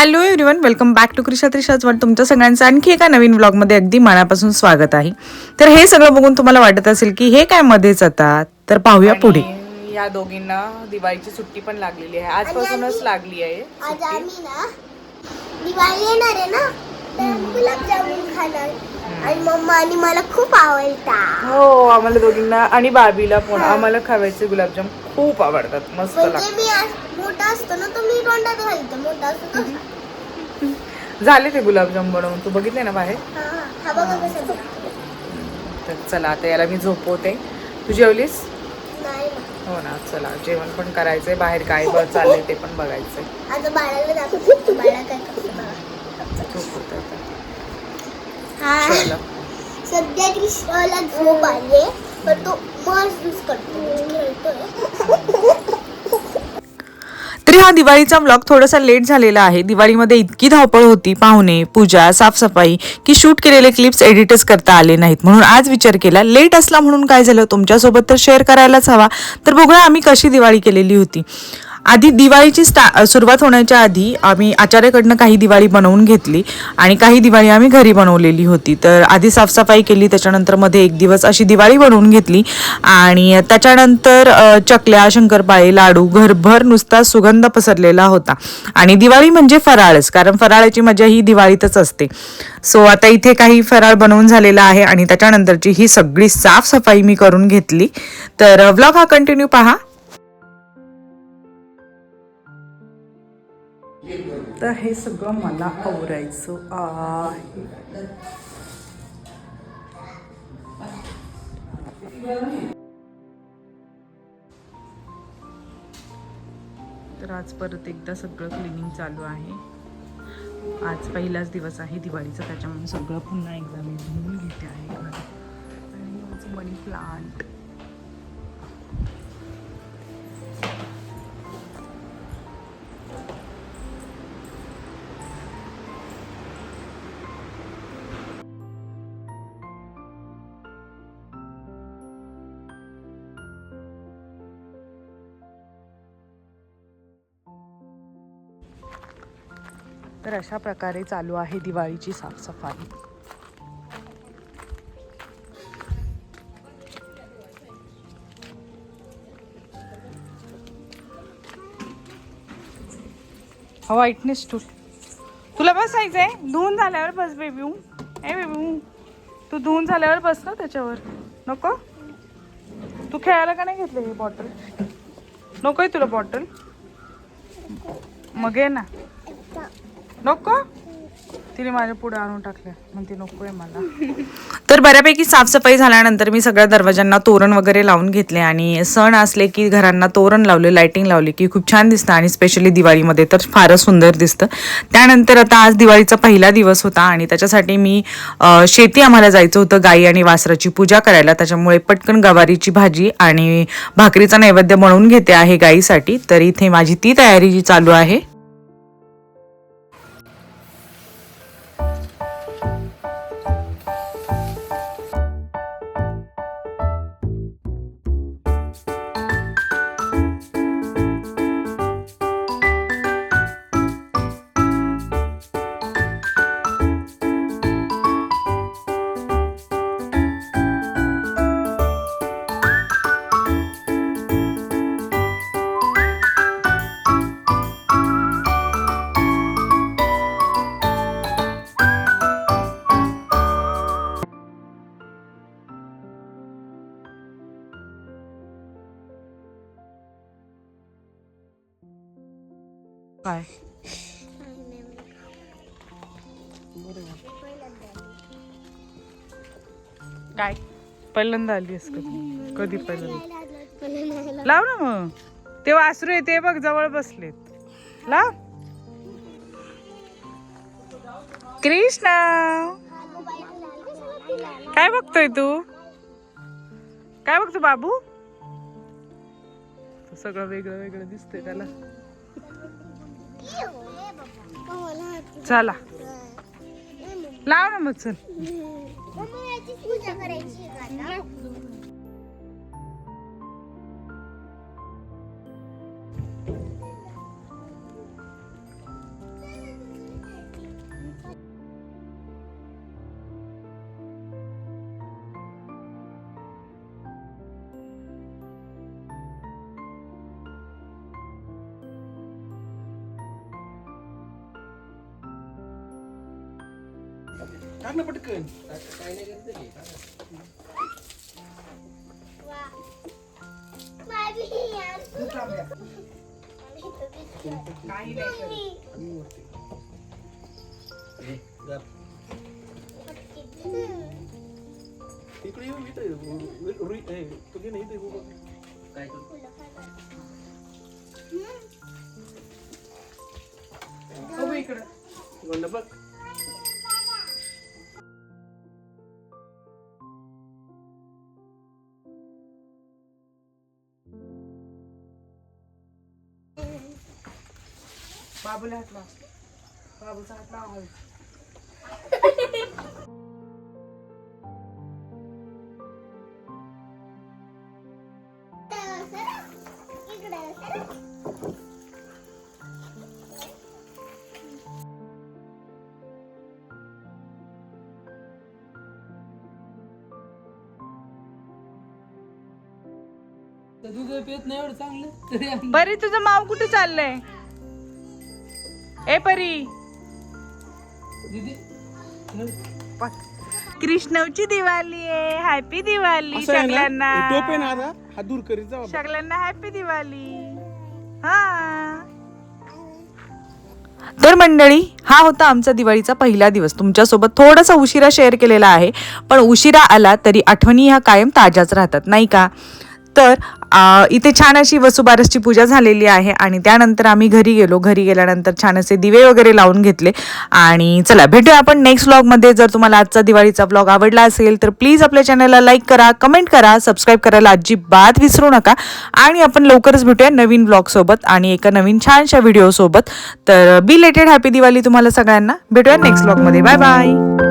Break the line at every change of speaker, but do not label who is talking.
Hello everyone welcome back to Krisha त्रिशाजवळ तुमच्या सगळ्यांचं आणखी एका नवीन व्लॉगमध्ये अगदी मनापासून स्वागत आहे. तर हे सगळं बघून तुम्हाला वाटत असेल की हे काय मध्येच आता तर पाहूया पुढे.
या दोघींना दिवाळीची सुट्टी पण लागलेली आहे. आजपासूनच लागली आहे
आज आम्ही ना दिवाळी येणार आहे ना? गुलाबजामुन खाणार. आणि मम्मा आणि मला खूप आवडता.
हो आम्हाला दोघींना आणि बाबीला पण आम्हाला खावायचे गुलाबजाम खूप आवडतात. मस्त
म्हणजे
लागतात.
मी आज मोठा असतो ना मी तोंडात घालतो. मोठा असतो.
झाले ते गुलाबजाम बनवून. तू बघितले ना बाहेर?
हा, हा. हा बघा कसं झालं.
तर चला आता याला मी झोपवते. तू जेवलीस?
नाही ना.
हो ना चला. जेवण पण करायचंय. बाहेर काय बघ चाललंय ते पण बघायचंय.
आता बाळाला दाखवतो बाळा काय करतो. बघा. हा सध्या कृष्णाला झोप आली पण तो मस्त यूज करतो. खेळतोय.
तरी हा दिवाळीचा ब्लॉग थोडासा लेट झालेला आहे. दिवाळीमध्ये इतकी धावपळ होती पाहुणे पूजा साफसफाई की शूट केलेले क्लिप्स एडिटच करता आले नाहीत. म्हणून आज विचार केला लेट असला म्हणून काय झालं? तुमच्यासोबत तर शेअर करायलाच हवा. तर बघूया आम्ही कशी दिवाळी केलेली होती. आधी दिवाळीची स्टा सुरुवात होण्याच्या आधी आम्ही आचार्याकडनं काही दिवाळी बनवून घेतली आणि काही दिवाळी आम्ही घरी बनवलेली होती. तर आधी साफसफाई केली त्याच्यानंतरमध्ये एक दिवस अशी दिवाळी बनवून घेतली आणि त्याच्यानंतर चकल्या शंकरपाळे लाडू घरभर नुसता सुगंध पसरलेला होता. आणि दिवाळी म्हणजे फराळच कारण फराळाची मजा ही दिवाळीतच असते. सो आता इथे काही फराळ बनवून झालेला आहे आणि त्याच्यानंतरची ही सगळी साफसफाई मी करून घेतली. तर व्लॉग हा कंटिन्यू पहा. तर हे सगळं मला आवरायचं आहे. तर आज परत एकदा सगळं क्लिनिंग चालू आहे. आज पहिलाच दिवस आहे दिवाळीचा त्याच्यामुळे सगळं पुन्हा एकदा मी धुवून घेते आहे. आणि माझं मनी प्लांट तर अशा प्रकारे चालू आहे दिवाळीची साफसफाई. व्हाईटनेस वाईटनेस तुला तुला आहे धुवून झाल्यावर बस बेबी. ए बेबी तू धुवून झाल्यावर बस ना त्याच्यावर. नको. तू खेळायला का नाही घेतलं ही बॉटल नको आहे तुला बॉटल मग ये ना. नको? तिने माझ्या पुढे आणून टाकलं. म्हणते आहे मला. तर बऱ्यापैकी साफसफाई झाल्यानंतर मी सगळ्या दरवाजांना तोरण वगैरे लावून घेतले आणि सण असले की घरांना तोरण लावले लायटिंग लावली की खूप छान दिसतं आणि स्पेशली दिवाळीमध्ये तर फारच सुंदर दिसतं. त्यानंतर आता आज दिवाळीचा पहिला दिवस होता आणि त्याच्यासाठी मी शेती आम्हाला जायचं होतं गाई आणि वासराची पूजा करायला. त्याच्यामुळे पटकन गवारीची भाजी आणि भाकरीचा नैवेद्य बनवून घेते आहे गाईसाठी. तर इथे माझी ती तयारी जी चालू आहे. काय? काय? पहिल्यांदा आली आहेस कधी? कधी पहिल्यांदा? लाव ना मग. ते वासरू आहे ते बघ जवळ बसलेत. लाव. कृष्णा काय बघतोय तू? काय बघतो बाबू? सगळं वेगळं वेगळं दिसतंय त्याला. चला. लाव ना मग चल.
मम्मी याची पूजा करायची आहे का आता?
टाक ना पटकन
वा. माझी यार.
काही नाही
हे, जा. इकडे येऊ इथं येऊ. उ- रुई ए, तू घे ना इथं येऊ बघ. काय करू?
बघू इकडं
म्हणलं बघ
बाबूला हात लाव. बाबूचा हात लाव.
दूध पित नाही एवढं चांगलं.
परी तुझं माव कुठे चाललंय? ए परी.
दीदी
कृष्णवची दिवाळी आहे. हॅपी दिवाळी सगळ्यांना.
हे टोप आहे ना आता? हा दूर करीत जा बाबा.
सगळ्यांना हॅपी दिवाळी. हा.
तर मंडळी हा होता आमचा दिवाळीचा पहिला दिवस. तुमच्यासोबत थोडासा उशिरा शेअर केलेला आहे. पण उशिरा आला तरी आठवणी ह्या कायम ताज्याच राहतात. नाही का? तर इथे छान अशी वसुबारसची पूजा झालेली आहे आणि त्यानंतर आम्ही घरी गेलो. घरी गेल्यानंतर छान असे दिवे वगैरे लावून घेतले. आणि चला भेटूया आपण नेक्स्ट व्लॉगमध्ये जर तुम्हाला आजचा दिवाळीचा व्लॉग आवडला असेल तर प्लीज आपल्या चॅनलला लाईक करा कमेंट करा सबस्क्राईब करायला अजिबात विसरू नका. आणि आपण लवकरच भेटूया नवीन ब्लॉगसोबत आणि एका नवीन छानशा व्हिडिओसोबत तर बी लेटेड हॅपी दिवाळी तुम्हाला सगळ्यांना. भेटूया नेक्स्ट व्लॉगमध्ये बाय बाय